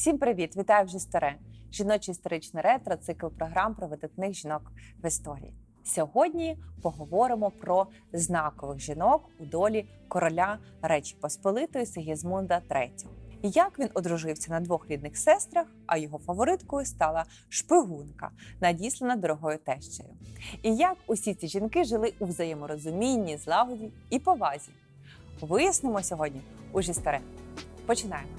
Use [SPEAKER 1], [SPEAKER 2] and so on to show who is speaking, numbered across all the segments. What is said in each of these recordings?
[SPEAKER 1] Всім привіт! Вітаю вже старе! Жіноче історичне ретро, цикл програм про видатних жінок в історії. Сьогодні поговоримо про знакових жінок у долі короля Речі Посполитої Сигізмунда III. Як він одружився на двох рідних сестрах, а його фавориткою стала шпигунка, надіслана дорогою тещею. І як усі ці жінки жили у взаєморозумінні, злагоді і повазі. Вияснимо сьогодні у Жістаре. Починаємо.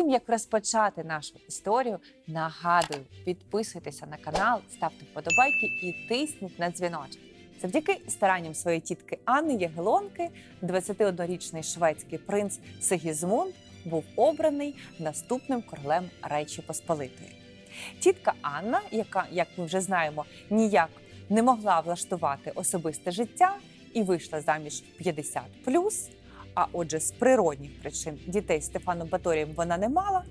[SPEAKER 1] Тим як розпочати нашу історію, нагадую, підписуйтеся на канал, ставте вподобайки і тисніть на дзвіночок. Завдяки старанням своєї тітки Анни Ягелонки, 21-річний шведський принц Сигізмунд був обраний наступним королем Речі Посполитої. Тітка Анна, яка, як ми вже знаємо, ніяк не могла влаштувати особисте життя і вийшла заміж 50 а отже, з природних причин дітей з Стефаном Баторієм вона не мала,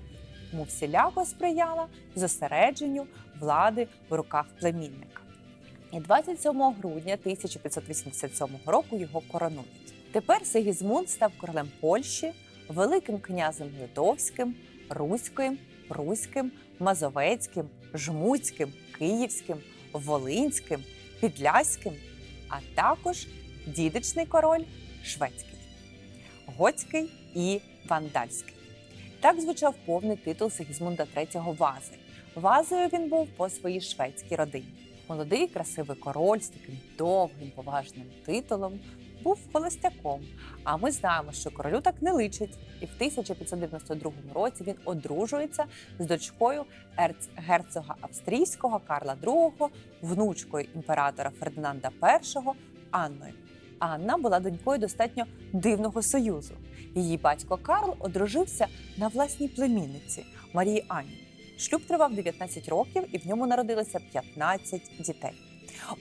[SPEAKER 1] тому всіляко сприяла зосередженню влади в руках племінника. І 27 грудня 1587 року його коронують. Тепер Сигізмунд став королем Польщі, великим князем Литовським, Руським, Пруським, Мазовецьким, Жмуцьким, Київським, Волинським, Підляським, а також дідичний король Шведський. Готський і Вандальський. Так звучав повний титул Сигізмунда III Вази. Вазою він був по своїй шведській родині. Молодий, красивий король з таким довгим поважним титулом був холостяком. А ми знаємо, що королю так не личить. І в 1592 році він одружується з дочкою ерцгерцога австрійського Карла II, внучкою імператора Фердинанда І Анною. Анна була донькою достатньо дивного союзу. Її батько Карл одружився на власній племінниці Марії Анні. Шлюб тривав 19 років, і в ньому народилося 15 дітей.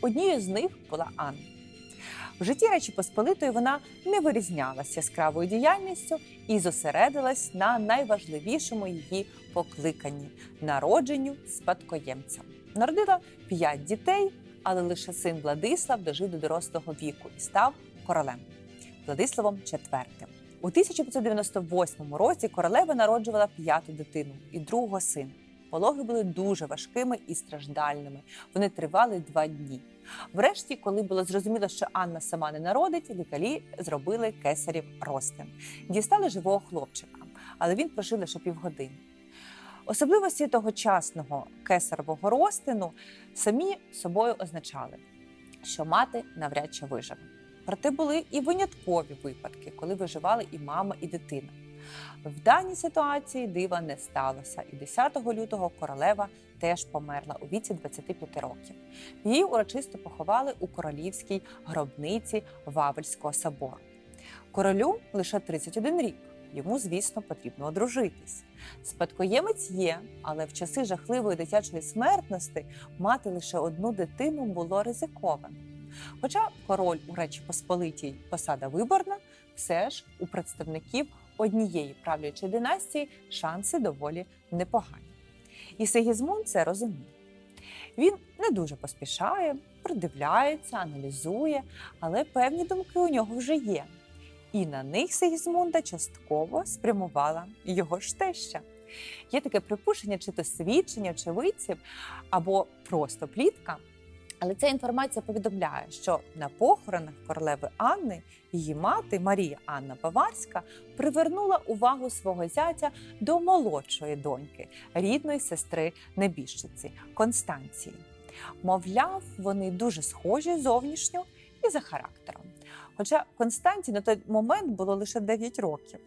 [SPEAKER 1] Однією з них була Анна. В житті Речі Посполитої вона не вирізнялася яскравою діяльністю і зосередилась на найважливішому її покликанні народженню спадкоємця. Народила 5 дітей, але лише син Владислав дожив до дорослого віку і став королем Владиславом IV. У 1598 році королева народжувала п'яту дитину і другого сина. Пологи були дуже важкими і страждальними. Вони тривали два дні. Врешті, коли було зрозуміло, що Анна сама не народить, лікарі зробили кесарів ростин. Дістали живого хлопчика, але він прожив лише півгодини. Особливості тогочасного кесарового розтину самі собою означали, що мати навряд чи виживе. Проте були і виняткові випадки, коли виживали і мама, і дитина. В даній ситуації дива не сталося, і 10 лютого королева теж померла у віці 25 років. Її урочисто поховали у королівській гробниці Вавельського собору. Королю лише 31 рік. Йому, звісно, потрібно одружитись. Спадкоємець є, але в часи жахливої дитячої смертності мати лише одну дитину було ризиковано. Хоча король у Речі Посполитій посада виборна, все ж у представників однієї правлячої династії шанси доволі непогані. І Сигізмунд це розуміє. Він не дуже поспішає, придивляється, аналізує, але певні думки у нього вже є. І на них Сигізмунда частково спрямувала його ж теща. Є таке припущення, чи то свідчення очевидців, або просто плітка. Але ця інформація повідомляє, що на похоронах королеви Анни її мати Марія Анна Баварська привернула увагу свого зятя до молодшої доньки, рідної сестри небіжчиці Констанції. Мовляв, вони дуже схожі зовнішньо і за характером. Хоча Констанції на той момент було лише 9 років.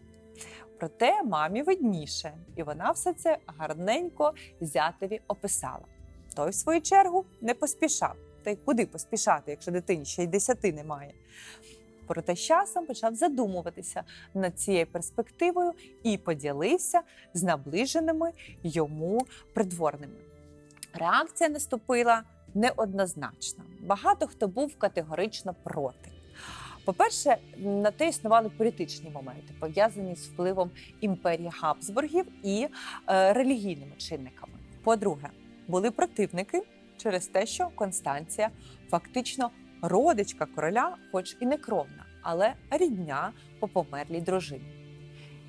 [SPEAKER 1] Проте мамі видніше, і вона все це гарненько зятеві описала. Той, в свою чергу, не поспішав. Та й куди поспішати, якщо дитині ще й десяти немає. Проте з часом почав задумуватися над цією перспективою і поділився з наближеними йому придворними. Реакція наступила неоднозначна. Багато хто був категорично проти. По-перше, на те існували політичні моменти, пов'язані з впливом імперії Габсбургів і е, релігійними чинниками. По-друге, були противники через те, що Констанція фактично родичка короля, хоч і не кровна, але рідня по померлій дружині.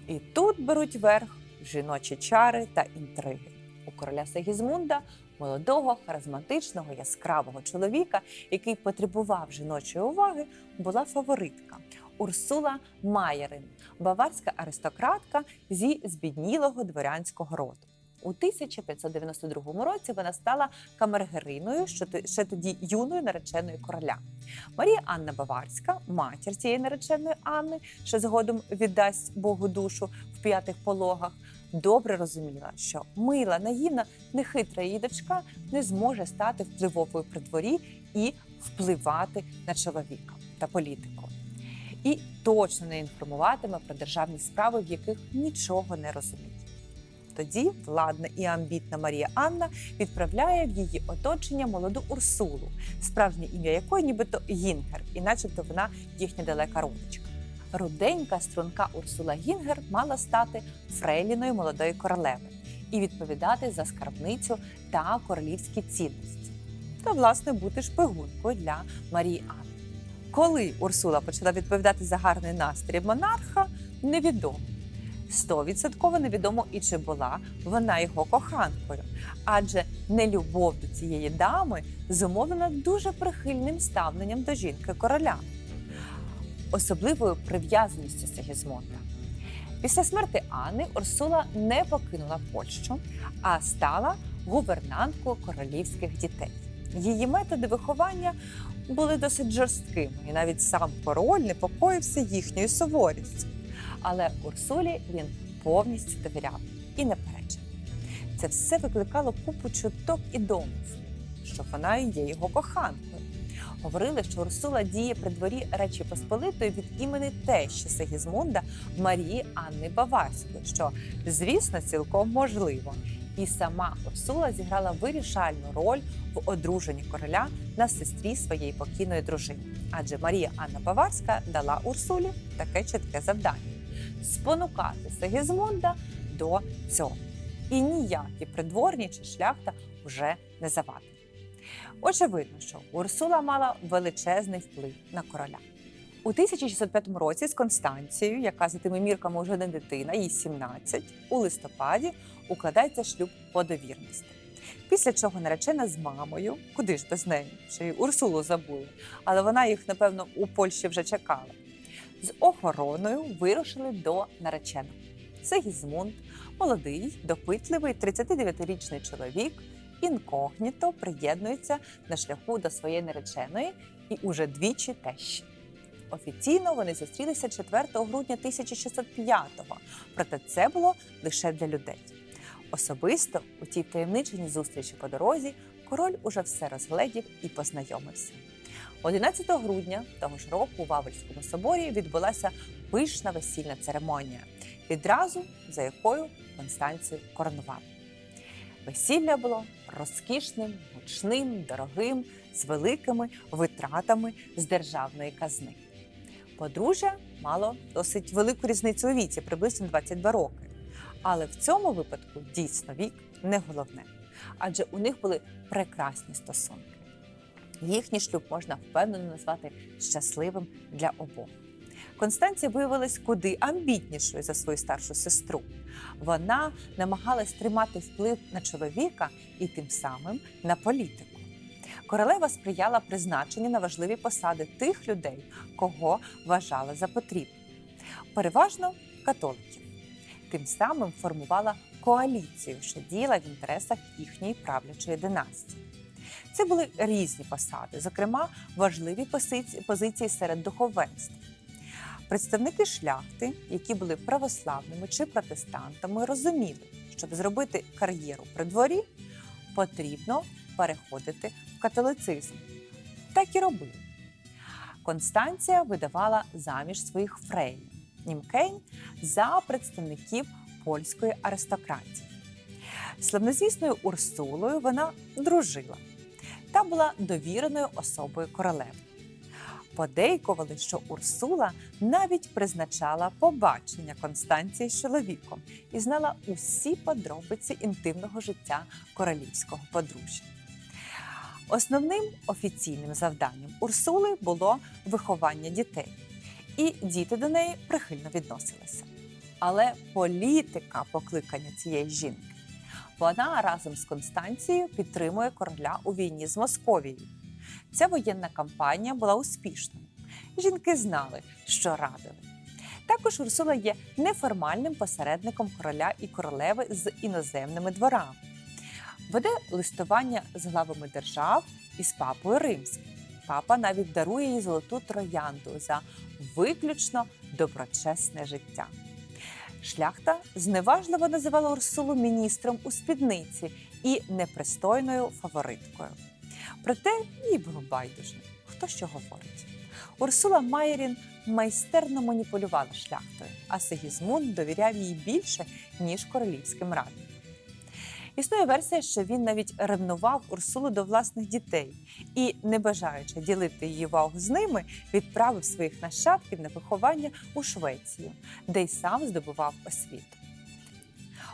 [SPEAKER 1] І тут беруть верх жіночі чари та інтриги. У короля Сегізмунда, молодого, харизматичного, яскравого чоловіка, який потребував жіночої уваги, була фаворитка Урсула Майерин, баварська аристократка зі збіднілого дворянського роду. У 1592 році вона стала камергериною, що ще тоді юною нареченою короля. Марія Анна Баварська, матір цієї нареченої Анни, що згодом віддасть Богу душу в п'ятих пологах, добре розуміла, що мила, наївна, нехитра її дочка не зможе стати впливовою при дворі і впливати на чоловіка та політику. І точно не інформуватиме про державні справи, в яких нічого не розуміє. Тоді владна і амбітна Марія Анна відправляє в її оточення молоду Урсулу, справжнє ім'я якої нібито Гінгер, і начебто вона їхня далека родичка. Руденька струнка Урсула Гінгер мала стати фрейліною молодої королеви і відповідати за скарбницю та королівські цінності, та власне бути шпигункою для Марії Анни. Коли Урсула почала відповідати за гарний настрій монарха, невідомо. Стовідсотково невідомо і чи була вона його коханкою, адже нелюбов до цієї дами зумовлена дуже прихильним ставленням до жінки короля, особливою прив'язаністю Сигізмунда. Після смерти Анни Урсула не покинула Польщу, а стала гувернанткою королівських дітей. Її методи виховання були досить жорсткими, і навіть сам король непокоївся їхньою суворістю. Але Урсулі він повністю довіряв і не перечив. Це все викликало купу чуток і домислів, що вона є його коханкою. Говорили, що Урсула діє при дворі Речі Посполитої від імені тещі Сигізмунда Марії Анни Баварської, що, звісно, цілком можливо. І сама Урсула зіграла вирішальну роль в одруженні короля на сестрі своєї покійної дружини. Адже Марія Анна Баварська дала Урсулі таке чітке завдання спонукати Сигізмунда до цього. І ніякі придворні чи шляхта вже не завадили. Очевидно, що Урсула мала величезний вплив на короля. У 1605 році з Констанцією, яка за тими мірками вже не дитина, їй 17, у листопаді укладається шлюб по довірності. Після чого наречена з мамою, куди ж без неї, ще Урсулу забули, але вона їх, напевно, у Польщі вже чекала. З охороною вирушили до нареченого. Сигізмунд, молодий, допитливий 39-річний чоловік, інкогніто приєднується на шляху до своєї нареченої і уже двічі тещі. Офіційно вони зустрілися 4 грудня 1605-го, проте це було лише для людей. Особисто у тій таємниченій зустрічі по дорозі король уже все розгледів і познайомився. 11 грудня того ж року у Вавельському соборі відбулася пишна весільна церемонія, відразу за якою Констанцію коронували. Весілля було розкішним, гучним, дорогим, з великими витратами з державної казни. Подружжя мало досить велику різницю у віці, приблизно 22 роки. Але в цьому випадку дійсно вік не головне, адже у них були прекрасні стосунки. Їхній шлюб можна впевнено назвати щасливим для обох. Констанція виявилась куди амбітнішою за свою старшу сестру. Вона намагалась тримати вплив на чоловіка і тим самим на політику. Королева сприяла призначенню на важливі посади тих людей, кого вважала за потрібне, переважно католиків. Тим самим формувала коаліцію, що діяла в інтересах їхньої правлячої династії. Це були різні посади, зокрема важливі позиції, серед духовенства. Представники шляхти, які були православними чи протестантами, розуміли, щоб зробити кар'єру при дворі, потрібно переходити в католицизм. Так і робили. Констанція видавала заміж своїх фрейлін Німкень за представників польської аристократії. Славнозвісною Урсулою вона дружила та була довіреною особою королеви. Подейкували, що Урсула навіть призначала побачення Констанції з чоловіком і знала усі подробиці інтимного життя королівського подружжя. Основним офіційним завданням Урсули було виховання дітей, і діти до неї прихильно відносилися. Але політика покликання цієї жінки. Вона разом з Констанцією підтримує короля у війні з Московією. Ця воєнна кампанія була успішною. Жінки знали, що радили. Також Урсула є неформальним посередником короля і королеви з іноземними дворами. Веде листування з главами держав і з папою римським. Папа навіть дарує їй золоту троянду за виключно доброчесне життя. Шляхта зневажливо називала Урсулу міністром у спідниці і непристойною фавориткою. Проте їй було байдуже, хто що говорить. Урсула Майерін майстерно маніпулювала шляхтою, а Сигізмунд довіряв їй більше, ніж королівським радам. Існує версія, що він навіть ревнував Урсулу до власних дітей і, не бажаючи ділити її увагу з ними, відправив своїх нащадків на виховання у Швецію, де й сам здобував освіту.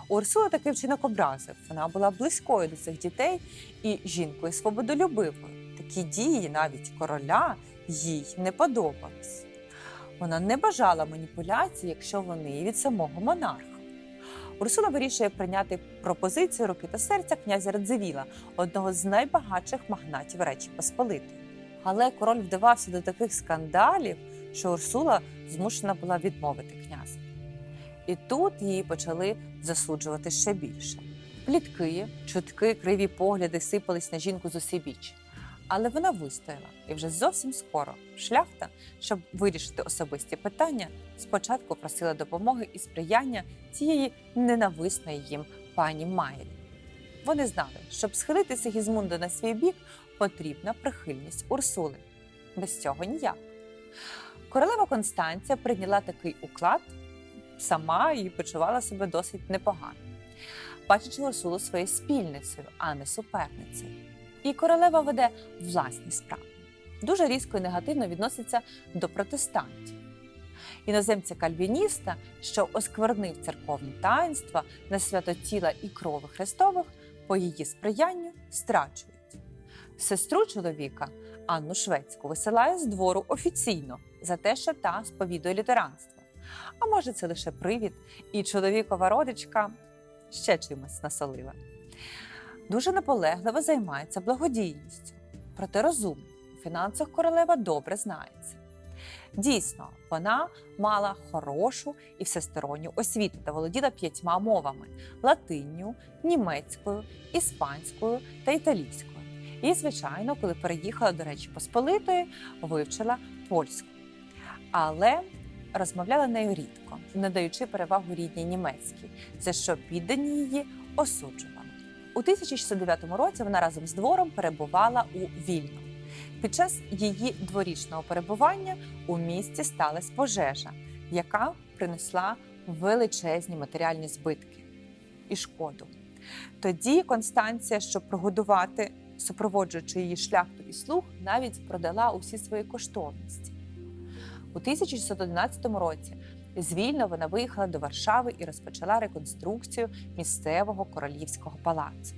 [SPEAKER 1] Урсула такий вчинок образив. Вона була близькою до цих дітей і жінкою свободолюбивою. Такі дії навіть короля їй не подобались. Вона не бажала маніпуляцій, якщо вони від самого монарха. Урсула вирішує прийняти пропозицію руки та серця князя Радзивіла, одного з найбагатших магнатів Речі Посполитої. Але король вдавався до таких скандалів, що Урсула змушена була відмовити князя. І тут її почали засуджувати ще більше. Плітки, чутки, криві погляди сипались на жінку з усібіч. Але вона вистояла, і вже зовсім скоро шляхта, щоб вирішити особисті питання, спочатку просила допомоги і сприяння цієї ненависної їм пані Майрі. Вони знали, щоб схилити Сигізмунда на свій бік, потрібна прихильність Урсули. Без цього ніяк. Королева Констанція прийняла такий уклад сама і почувала себе досить непогано, бачачи Урсулу своєю спільницею, а не суперницею. І королева веде власні справи. Дуже різко і негативно відноситься до протестантів. Іноземця кальвініста, що осквернив церковні таїнства на свято тіла і крови Христових, по її сприянню страчують. Сестру чоловіка Анну Шведську висилає з двору офіційно за те, що та сповідує лютеранство. А може, це лише привід, і чоловікова родичка ще чимось насолила. Дуже наполегливо займається благодійністю, проте розумно, у фінансах королева добре знається. Дійсно, вона мала хорошу і всесторонню освіту та володіла п'ятьма мовами: латинню, німецькою, іспанською та італійською. І, звичайно, коли переїхала до Речі Посполитої, вивчила польську. Але розмовляла нею рідко, надаючи перевагу рідній німецькій, за що піддані її осуджували. У 1609 році вона разом з двором перебувала у Вільно. Під час її дворічного перебування у місті сталася пожежа, яка принесла величезні матеріальні збитки і шкоду. Тоді Констанція, щоб прогодувати, супроводжуючи її шляхту і слуг, навіть продала усі свої коштовності. У 1611 році з Вільно вона виїхала до Варшави і розпочала реконструкцію місцевого королівського палацу.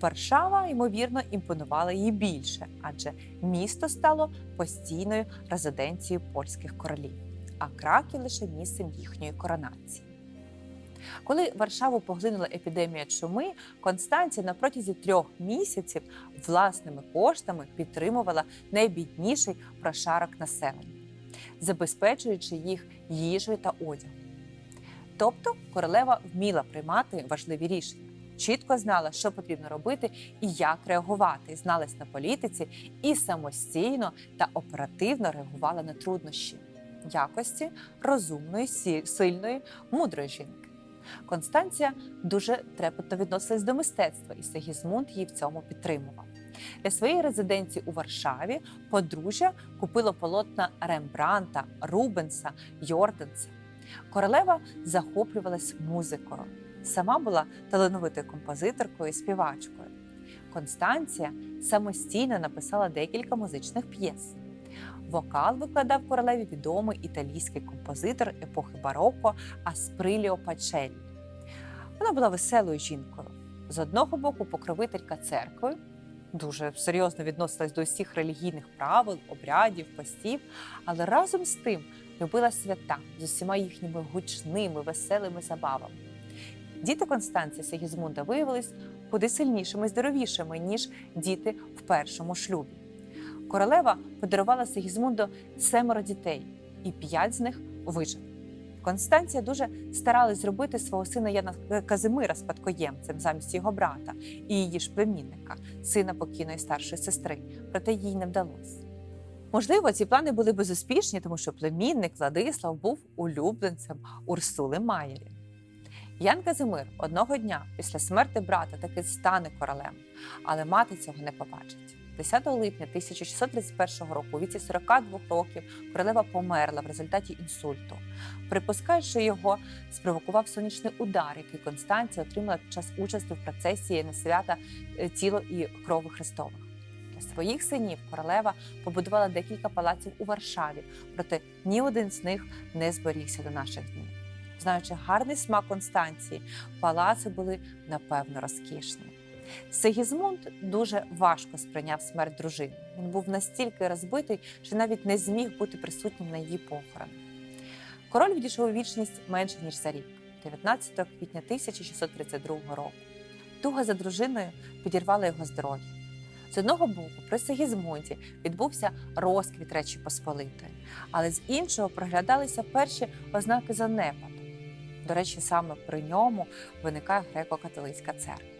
[SPEAKER 1] Варшава, ймовірно, імпонувала їй більше, адже місто стало постійною резиденцією польських королів, а Краків лише місцем їхньої коронації. Коли Варшаву поглинула епідемія чуми, Констанція на протязі трьох місяців власними коштами підтримувала найбідніший прошарок населення, забезпечуючи їх їжею та одягом. Тобто королева вміла приймати важливі рішення чітко знала, що потрібно робити і як реагувати, зналась на політиці і самостійно та оперативно реагувала на труднощі якості розумної, сильної, мудрої жінки. Констанція дуже трепетно відносилась до мистецтва, і Сигізмунд її в цьому підтримував. Для своєї резиденції у Варшаві подружжя купило полотна Рембранта, Рубенса, Йорденса. Королева захоплювалась музикою. Сама була талановитою композиторкою і співачкою. Констанція самостійно написала декілька музичних п'єс. Вокал викладав королеві відомий італійський композитор епохи бароко Асприліо Пачеллі. Вона була веселою жінкою. З одного боку, покровителька церкви, дуже серйозно відносилась до усіх релігійних правил, обрядів, постів, але разом з тим любила свята з усіма їхніми гучними, веселими забавами. Діти Констанції Сигізмунда виявились куди сильнішими і здоровішими, ніж діти в першому шлюбі. Королева подарувала Сигізмунду семеро дітей, і п'ять з них вижили. Констанція дуже старалась зробити свого сина Яна Казимира спадкоємцем замість його брата і її ж племінника, сина покійної старшої сестри, проте їй не вдалося. Можливо, ці плани були безуспішні, тому що племінник Владислав був улюбленцем Урсули Майєрі. Ян Казимир одного дня після смерти брата таки стане королем, але мати цього не побачить. 10 липня 1631 року, у віці 42 років, королева померла в результаті інсульту. Припускають, що його спровокував сонячний удар, який Констанція отримала під час участі в процесії на свята е, тіло і крови Христових. Для своїх синів королева побудувала декілька палаців у Варшаві, проте ні один з них не зберігся до наших днів. Знаючи гарний смак Констанції, палаци були напевно розкішні. Сигізмунд дуже важко сприйняв смерть дружини. Він був настільки розбитий, що навіть не зміг бути присутнім на її похорон. Король відійшов у вічність менше ніж за рік, 19 квітня 1632 року. Туга за дружиною підірвала його здоров'я. З одного боку, при Сигізмунді відбувся розквіт Речі Посполитої, але з іншого проглядалися перші ознаки занепаду. До речі, саме при ньому виникає греко-католицька церква.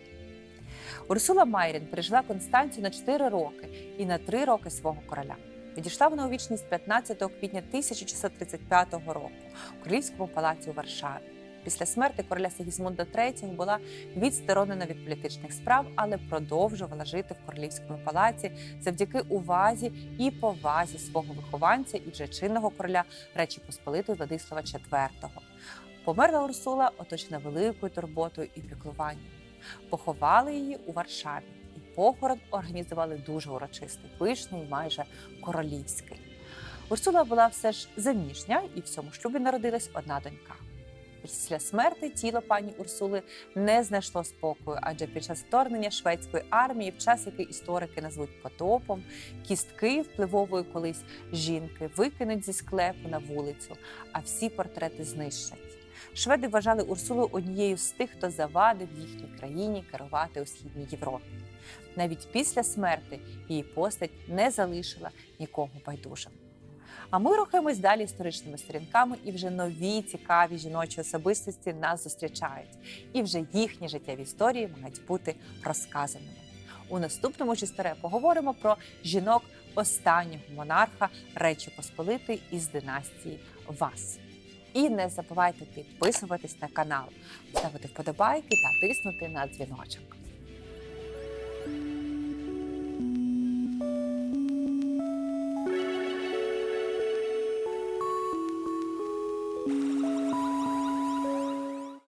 [SPEAKER 1] Урсула Майрін пережила Констанцію на 4 роки і на 3 роки свого короля. Відійшла вона у вічність 15 квітня 1635 року у Королівському палаці у Варшаві. Після смерти короля Сигізмунда III була відсторонена від політичних справ, але продовжувала жити в королівському палаці завдяки увазі і повазі свого вихованця і вже чинного короля Речі Посполитої Владислава IV. Померла Урсула, оточена великою турботою і піклуванням. Поховали її у Варшаві, і похорон організували дуже урочистий, пишний, майже королівський. Урсула була все ж заміжня, і в цьому шлюбі народилась одна донька. Після смерти тіло пані Урсули не знайшло спокою, адже під час вторгнення шведської армії, в час який історики назвуть потопом, кістки впливової колись жінки викинуть зі склепу на вулицю, а всі портрети знищать. Шведи вважали Урсулу однією з тих, хто завадив їхній країні керувати у східній Європі. Навіть після смерти її постать не залишила нікого байдужим. А ми рухаємось далі історичними сторінками, і вже нові цікаві жіночі особистості нас зустрічають. І вже їхні життєві історії мають бути розказаними. У наступному ж поговоримо про жінок останнього монарха Речі Посполитої із династії Вас. І не забувайте підписуватись на канал, ставити вподобайки та тиснути на дзвіночок.